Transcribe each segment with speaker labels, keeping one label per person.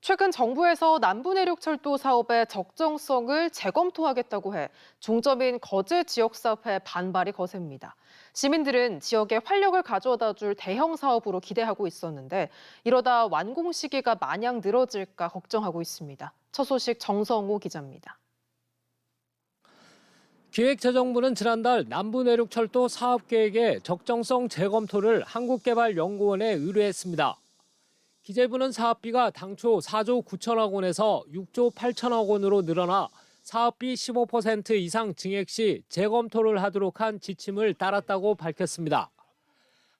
Speaker 1: 최근 정부에서 남부내륙철도 사업의 적정성을 재검토하겠다고 해 중점인 거제 지역 사업에 반발이 거셉니다. 시민들은 지역에 활력을 가져다 줄 대형 사업으로 기대하고 있었는데 이러다 완공 시기가 마냥 늘어질까 걱정하고 있습니다. 첫 소식 정성호 기자입니다.
Speaker 2: 기획재정부는 지난달 남부내륙철도 사업계획의 적정성 재검토를 한국개발연구원에 의뢰했습니다. 기재부는 사업비가 당초 4조 9천억 원에서 6조 8천억 원으로 늘어나 사업비 15% 이상 증액 시 재검토를 하도록 한 지침을 따랐다고 밝혔습니다.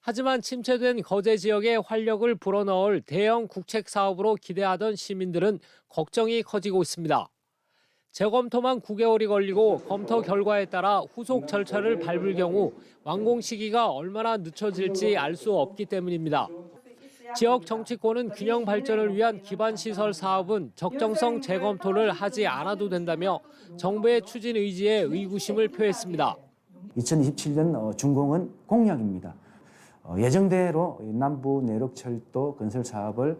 Speaker 2: 하지만 침체된 거제 지역에 활력을 불어넣을 대형 국책 사업으로 기대하던 시민들은 걱정이 커지고 있습니다. 재검토만 9개월이 걸리고 검토 결과에 따라 후속 절차를 밟을 경우 완공 시기가 얼마나 늦춰질지 알 수 없기 때문입니다. 지역 정치권은 균형 발전을 위한 기반 시설 사업은 적정성 재검토를 하지 않아도 된다며 정부의 추진 의지에 의구심을 표했습니다.
Speaker 3: 2027년 어, 준공은 공약입니다. 어, 예정대로 남부 내륙 철도 건설 사업을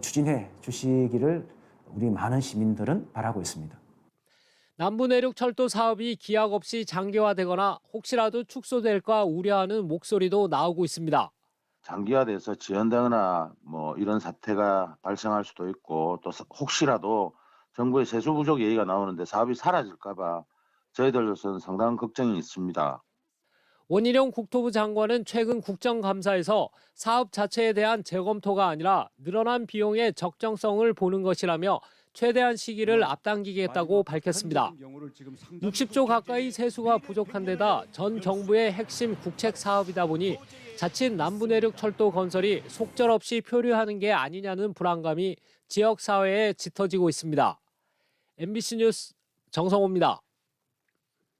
Speaker 3: 추진해 주시기를 우리 많은 시민들은 바라고 있습니다.
Speaker 2: 남부 내륙 철도 사업이 기약 없이 장기화되거나 혹시라도 축소될까 우려하는 목소리도 나오고 있습니다.
Speaker 4: 장기화돼서 지연되거나 뭐 이런 사태가 발생할 수도 있고 또 사- 혹시라도 정부의 세수 부족 얘기가 나오는데 사업이 사라질까봐 저희들로서는 상당한 걱정이 있습니다.
Speaker 2: 원희룡 국토부 장관은 최근 국정감사에서 사업 자체에 대한 재검토가 아니라 늘어난 비용의 적정성을 보는 것이라며 최대한 시기를 앞당기겠다고 밝혔습니다. 60조 가까이 세수가 부족한 데다 전 정부의 핵심 국책 사업이다 보니 자칫 남부내륙 철도 건설이 속절없이 표류하는 게 아니냐는 불안감이 지역 사회에 짙어지고 있습니다. MBC 뉴스 정성호입니다.